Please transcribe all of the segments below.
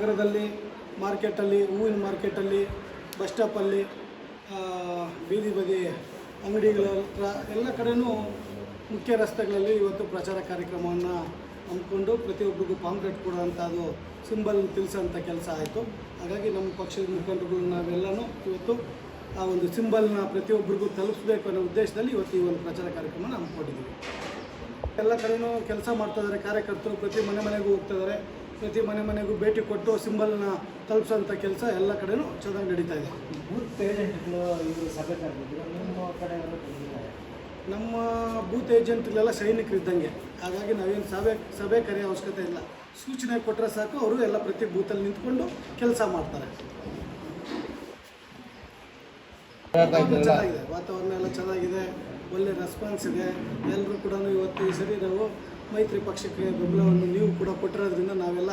ನಗರದಲ್ಲಿ ಮಾರ್ಕೆಟಲ್ಲಿ, ಹೂವಿನ ಮಾರ್ಕೆಟಲ್ಲಿ, ಬಸ್ ಸ್ಟಾಪಲ್ಲಿ ಬೀದಿ ಬದಿ ಅಂಗಡಿಗಳ ಹತ್ರ ಎಲ್ಲ ಕಡೆಯೂ ಮುಖ್ಯ ರಸ್ತೆಗಳಲ್ಲಿ ಇವತ್ತು ಪ್ರಚಾರ ಕಾರ್ಯಕ್ರಮವನ್ನು ಹಮ್ಮಿಕೊಂಡು ಪ್ರತಿಯೊಬ್ಬರಿಗೂ ಪಾಂಪ್ಲೆಟ್ ಕೊಡುವಂಥದ್ದು ಸಿಂಬಲ್ ತಿಳಿಸೋಂಥ ಕೆಲಸ ಆಯಿತು. ಹಾಗಾಗಿ ನಮ್ಮ ಪಕ್ಷದ ಮುಖಂಡರುಗಳು ನಾವೆಲ್ಲನೂ ಇವತ್ತು ಆ ಒಂದು ಸಿಂಬಲ್ನ ಪ್ರತಿಯೊಬ್ಬರಿಗೂ ತಲುಪಿಸಬೇಕು ಅನ್ನೋ ಉದ್ದೇಶದಲ್ಲಿ ಇವತ್ತು ಈ ಒಂದು ಪ್ರಚಾರ ಕಾರ್ಯಕ್ರಮನ ಹಮ್ಮಿಕೊಂಡಿದ್ದೀವಿ. ಎಲ್ಲ ಕಡೆನೂ ಕೆಲಸ ಮಾಡ್ತಾ ಇದ್ದಾರೆ ಕಾರ್ಯಕರ್ತರು ಪ್ರತಿ ಮನೆ ಮನೆಗೂ ಹೋಗ್ತಾ ಇದ್ದಾರೆ. ಪ್ರತಿ ಮನೆ ಮನೆಗೂ ಭೇಟಿ ಕೊಟ್ಟು ಸಿಂಬಲ್ನ ತಲುಪಿಸೋಂಥ ಕೆಲಸ ಎಲ್ಲ ಕಡೆಯೂ ಚೆನ್ನಾಗಿ ನಡೀತಾ ಇದೆ. ಬೂತ್ ಏಜೆಂಟ್ಗಳು ಇವರು ಸಭೆ ನಮ್ಮ ನಿಮ್ಮ ಕಡೆ ಬಂದಿದ್ದಾರೆ ನಮ್ಮ ಬೂತ್ ಏಜೆಂಟ್ಗಳೆಲ್ಲ ಸೈನಿಕರು ಇದ್ದಂಗೆ ಹಾಗಾಗಿ ನಾವೇನು ಸಭೆ ಸಭೆ ಕರೆಯ ಅವಶ್ಯಕತೆ ಇಲ್ಲ. ಸೂಚನೆ ಕೊಟ್ಟರೆ ಸಾಕು ಅವರು ಎಲ್ಲ ಪ್ರತಿ ಬೂತಲ್ಲಿ ನಿಂತ್ಕೊಂಡು ಕೆಲಸ ಮಾಡ್ತಾರೆ. ಚೆನ್ನಾಗಿದೆ ವಾತಾವರಣ ಎಲ್ಲ ಚೆನ್ನಾಗಿದೆ. ಒಳ್ಳೆ ರೆಸ್ಪಾನ್ಸ್ ಇದೆ. ಎಲ್ಲರೂ ಕೂಡ ಇವತ್ತು ಈ ಸರಿ ನಾವು ಮೈತ್ರಿ ಪಕ್ಷಕ್ಕೆ ಬೆಂಬಲವನ್ನು ನೀವು ಕೂಡ ಕೊಟ್ಟಿರೋದ್ರಿಂದ ನಾವೆಲ್ಲ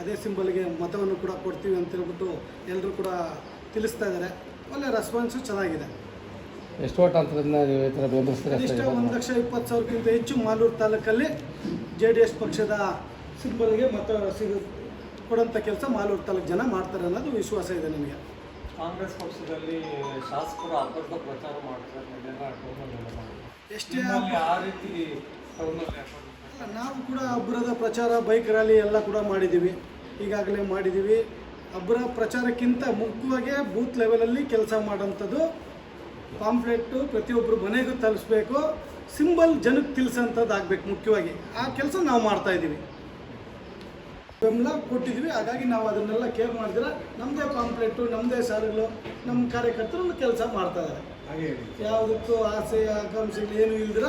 ಅದೇ ಸಿಂಬಲ್ಗೆ ಮತವನ್ನು ಕೂಡ ಕೊಡ್ತೀವಿ ಅಂತ ಹೇಳ್ಬಿಟ್ಟು ಎಲ್ಲರೂ ಕೂಡ ತಿಳಿಸ್ತಾ ಇದ್ದಾರೆ. ಒಳ್ಳೆ ರೆಸ್ಪಾನ್ಸು ಚೆನ್ನಾಗಿದೆ. ಎಷ್ಟು ಓಟ್ ಅಂತ ನೀವು ಈ ಥರ ಬೆಂಬಲಿಸ್ತೀರ ಒಂದು ಲಕ್ಷ ಇಪ್ಪತ್ತು ಸಾವಿರಕ್ಕಿಂತ ಹೆಚ್ಚು ಮಾಲೂರು ತಾಲೂಕಲ್ಲಿ ಜೆ ಡಿ ಎಸ್ ಪಕ್ಷದ ಸಿಂಬಲ್ಗೆ ಮತ ಸಿಗ ಕೊಡೋಂಥ ಕೆಲಸ ಮಾಲೂರು ತಾಲೂಕು ಜನ ಮಾಡ್ತಾರೆ ಅನ್ನೋದು ವಿಶ್ವಾಸ ಇದೆ ನಮಗೆ. ಕಾಂಗ್ರೆಸ್ ಪಕ್ಷದಲ್ಲಿ ಶಾಸಕರು ಪ್ರಚಾರ ಮಾಡ್ತಾರೆ. ಎಷ್ಟೇ ಆ ರೀತಿ ನಾವು ಕೂಡ ಅಬ್ಬರದ ಪ್ರಚಾರ ಬೈಕ್ ರ್ಯಾಲಿ ಎಲ್ಲ ಕೂಡ ಮಾಡಿದ್ದೀವಿ. ಈಗಾಗಲೇ ಮಾಡಿದ್ದೀವಿ. ಅಬ್ಬರ ಪ್ರಚಾರಕ್ಕಿಂತ ಮುಖ್ಯವಾಗಿ ಬೂತ್ ಲೆವೆಲಲ್ಲಿ ಕೆಲಸ ಮಾಡೋಂಥದ್ದು ಪಾಂಪ್ಲೆಟ್ಟು ಪ್ರತಿಯೊಬ್ಬರು ಮನೆಗೂ ತಲುಪಿಸ್ಬೇಕು ಸಿಂಬಲ್ ಜನಕ್ಕೆ ತಿಳಿಸೋಂಥದ್ದು ಆಗಬೇಕು ಮುಖ್ಯವಾಗಿ. ಆ ಕೆಲಸ ನಾವು ಮಾಡ್ತಾ ಇದ್ದೀವಿ. ಬೆಂಬಲ ಕೊಟ್ಟಿದ್ವಿ ಹಾಗಾಗಿ ನಾವು ಅದನ್ನೆಲ್ಲ ಕೇರ್ ಮಾಡಿದ್ರೆ ನಮ್ಮದೇ ಪಾಂಪ್ಲೆಟ್ಟು ನಮ್ಮದೇ ಸಾರುಗಳು ನಮ್ಮ ಕಾರ್ಯಕರ್ತರು ಕೆಲಸ ಮಾಡ್ತಾ ಇದ್ದಾರೆ. ಯಾವುದಕ್ಕೂ ಆಸೆ ಆಕಾಂಕ್ಷೆಗಳು ಏನು ಇಲ್ದಿರ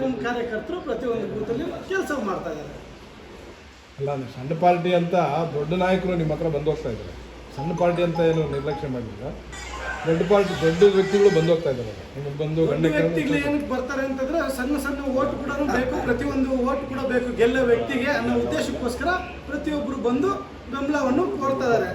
ನಮ್ಮ ಕಾರ್ಯಕರ್ತರು ಪ್ರತಿಯೊಂದು ಬೂತಲ್ಲಿ ಕೆಲಸ ಮಾಡ್ತಾ ಇದ್ದಾರೆ. ಅಲ್ಲ ಸಣ್ಣ ಪಾರ್ಟಿ ಅಂತ ದೊಡ್ಡ ನಾಯಕರು ನಿಮ್ಮ ಹತ್ರ ಬಂದು ಹೋಗ್ತಾ ಇದ್ದಾರೆ. ಸಣ್ಣ ಪಾರ್ಟಿ ಅಂತ ಏನು ನಿರ್ಲಕ್ಷ್ಯ ಮಾಡಿಲ್ಲ ದೊಡ್ಡ ಪಾರ್ಟಿ ದೊಡ್ಡ ವ್ಯಕ್ತಿಗಳು ಬಂದು ಹೋಗ್ತಾ ಇದ್ದಾರೆ. ನಿಮಗೆ ಬಂದು ದೊಡ್ಡ ಗಂಡ ವ್ಯಕ್ತಿಗಳು ಏನಕ್ಕೆ ಬರ್ತಾರೆ ಅಂತಂದ್ರೆ ಸಣ್ಣ ಸಣ್ಣ ಓಟ್ ಕೂಡ ಬೇಕು ಪ್ರತಿಯೊಂದು ಓಟ್ ಕೂಡ ಬೇಕು ಗೆಲ್ಲೋ ವ್ಯಕ್ತಿಗೆ ಅನ್ನೋ ಉದ್ದೇಶಕ್ಕೋಸ್ಕರ ಪ್ರತಿಯೊಬ್ಬರು ಬಂದು ಬೆಂಬಲವನ್ನು ಕೋರ್ತಾ ಇದ್ದಾರೆ.